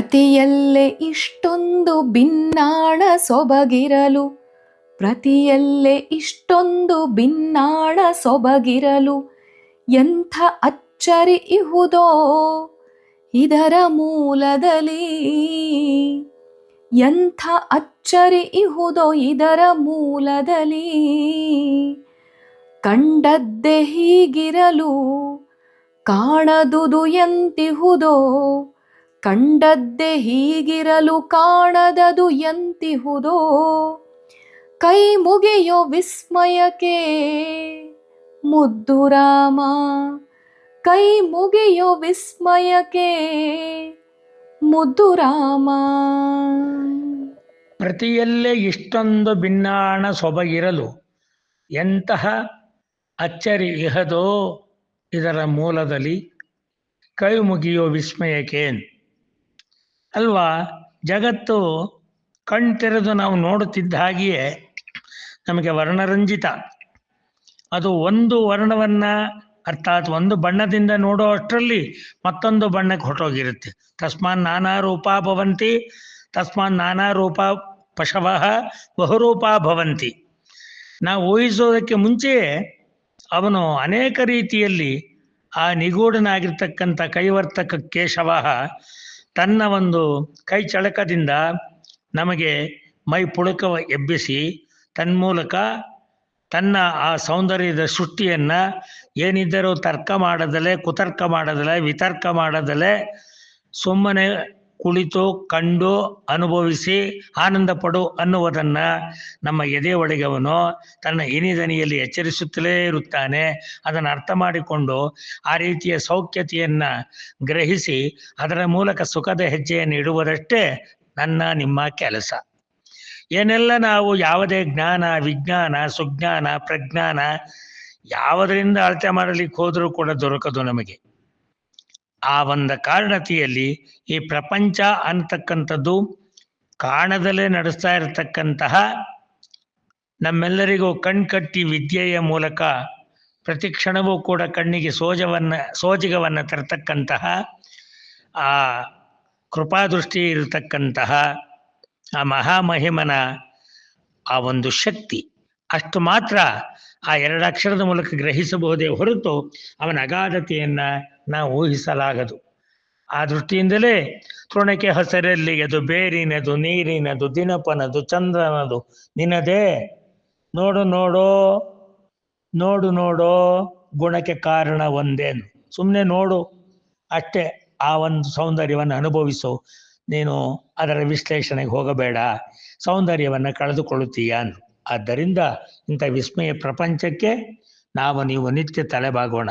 ಪ್ರತಿಯಲ್ಲೇ ಇಷ್ಟೊಂದು ಭಿನ್ನಾಣ ಸೊಬಗಿರಲು, ಪ್ರತಿಯಲ್ಲೇ ಇಷ್ಟೊಂದು ಭಿನ್ನಾಣ ಸೊಬಗಿರಲು ಎಂಥ ಅಚ್ಚರಿ ಇಹುದೋ ಇದರ ಮೂಲದಲ್ಲಿ? ಎಂಥ ಅಚ್ಚರಿ ಇಹುದೋ ಇದರ ಮೂಲದಲ್ಲಿ? ಕಂಡದ್ದೇ ಹೀಗಿರಲು ಕಾಣದುದು ಎಂತಿಹುದೋ ಕಂಡದ್ದೇ ಹೀಗಿರಲು ಕಾಣದದು ಎಂತಿಹುದೋ? ಕೈ ಮುಗಿಯೋ ವಿಸ್ಮಯಕ್ಕೆ ಮುದ್ದು ರಾಮ, ಕೈ ಮುಗಿಯೋ ವಿಸ್ಮಯಕ್ಕೆ ಮುದ್ದು ರಾಮ. ಪ್ರತಿಯಲ್ಲೇ ಇಷ್ಟೊಂದು ಭಿನ್ನಾಣ ಸೊಬಗಿರಲು ಎಂತಹ ಅಚ್ಚರಿ ಇಹದೋ ಇದರ ಮೂಲದಲ್ಲಿ ಕೈ ಮುಗಿಯೋ ವಿಸ್ಮಯಕ್ಕೆ ಅಲ್ವಾ? ಜಗತ್ತು ಕಣ್ತೆರೆದು ನಾವು ನೋಡುತ್ತಿದ್ದ ಹಾಗೆಯೇ ನಮಗೆ ವರ್ಣರಂಜಿತ. ಅದು ಒಂದು ವರ್ಣವನ್ನ, ಅರ್ಥಾತ್ ಒಂದು ಬಣ್ಣದಿಂದ ನೋಡೋ ಅಷ್ಟರಲ್ಲಿ ಮತ್ತೊಂದು ಬಣ್ಣಕ್ಕೆ ಹೊರಟೋಗಿರುತ್ತೆ. ತಸ್ಮಾನ್ ನಾನಾ ರೂಪಾ ಭವಂತಿ, ತಸ್ಮಾನ್ ನಾನಾ ರೂಪ ಪಶವ ಬಹುರೂಪ ಭವಂತಿ. ನಾವು ಊಹಿಸೋದಕ್ಕೆ ಮುಂಚೆಯೇ ಅವನು ಅನೇಕ ರೀತಿಯಲ್ಲಿ ಆ ನಿಗೂಢನಾಗಿರ್ತಕ್ಕಂಥ ಕೈವರ್ತಕ ಕೇಶವ ತನ್ನ ಒಂದು ಕೈ ಚಳಕದಿಂದ ನಮಗೆ ಮೈ ಪುಳಕ ಎಬ್ಬಿಸಿ ತನ್ಮೂಲಕ ತನ್ನ ಆ ಸೌಂದರ್ಯದ ಸೃಷ್ಟಿಯನ್ನ ಏನಿದ್ದರೂ ತರ್ಕ ಮಾಡದಲೆ ಕುತರ್ಕ ಮಾಡದಲೆ ವಿತರ್ಕ ಮಾಡದಲೆ ಸುಮ್ಮನೆ ಕುಳಿತು, ಕಂಡು, ಅನುಭವಿಸಿ ಆನಂದ ಪಡು ಅನ್ನುವುದನ್ನ ನಮ್ಮ ಎದೆ ಒಳಗವನು ತನ್ನ ಇನಿದನಿಯಲ್ಲಿ ಎಚ್ಚರಿಸುತ್ತಲೇ ಇರುತ್ತಾನೆ, ಅದನ್ನು ಅರ್ಥ ಮಾಡಿಕೊಂಡು ಆ ರೀತಿಯ ಸೌಖ್ಯತೆಯನ್ನ ಗ್ರಹಿಸಿ, ಅದರ ಮೂಲಕ ಸುಖದ ಹೆಜ್ಜೆಯನ್ನು ಇಡುವುದಷ್ಟೇ ನನ್ನ, ನಿಮ್ಮ ಕೆಲಸ. ಏನೆಲ್ಲ ನಾವು ಯಾವುದೇ ಜ್ಞಾನ, ವಿಜ್ಞಾನ, ಸುಜ್ಞಾನ, ಪ್ರಜ್ಞಾನ ಯಾವುದರಿಂದ ಅಳತೆ ಮಾಡಲಿಕ್ಕೆ ಹೋದರೂ ಕೂಡ ದೊರಕದು ನಮಗೆ. ಆ ಒಂದು ಕಾರಣತೆಯಲ್ಲಿ ಈ ಪ್ರಪಂಚ ಅಂತಕ್ಕಂಥದ್ದು ಕಾಣದಲ್ಲೇ ನಡೆಸ್ತಾ ಇರತಕ್ಕಂತಹ ನಮ್ಮೆಲ್ಲರಿಗೂ ಕಣ್ಕಟ್ಟಿ ವಿದ್ಯೆಯ ಮೂಲಕ ಪ್ರತಿ ಕ್ಷಣವೂ ಕೂಡ ಕಣ್ಣಿಗೆ ಸೋಜವನ್ನ, ಸೋಜಿಗವನ್ನ ತರತಕ್ಕಂತಹ ಆ ಕೃಪಾದೃಷ್ಟಿ ಇರತಕ್ಕಂತಹ ಆ ಮಹಾಮಹಿಮನ ಆ ಒಂದು ಶಕ್ತಿ. ಅಷ್ಟು ಮಾತ್ರ ಆ ಎರಡು ಅಕ್ಷರದ ಮೂಲಕ ಗ್ರಹಿಸಬಹುದೇ ಹೊರತು ಅವನ ಅಗಾಧತೆಯನ್ನ ನಾವು ಊಹಿಸಲಾಗದು. ಆ ದೃಷ್ಟಿಯಿಂದಲೇ ತೃಣಕ್ಕೆ ಹಸರಲ್ಲಿ ಅದು ಬೇರಿನದು ನೀರಿನದು ದಿನಪನದು ಚಂದ್ರನದು ನಿನದೇ. ನೋಡು ನೋಡೋ ನೋಡು ನೋಡೋ ಗುಣಕ್ಕೆ ಕಾರಣ ಒಂದೇನು. ಸುಮ್ಮನೆ ನೋಡು, ಅಷ್ಟೇ ಆ ಒಂದು ಸೌಂದರ್ಯವನ್ನು ಅನುಭವಿಸು. ನೀನು ಅದರ ವಿಶ್ಲೇಷಣೆಗೆ ಹೋಗಬೇಡ. ಸೌಂದರ್ಯವನ್ನು ಕಳೆದುಕೊಳ್ಳುತ್ತೀಯ ಆದ್ದರಿಂದ ಇಂಥ ವಿಸ್ಮಯ ಪ್ರಪಂಚಕ್ಕೆ ನಾವು ನೀವು ನಿತ್ಯ ತಲೆಬಾಗೋಣ.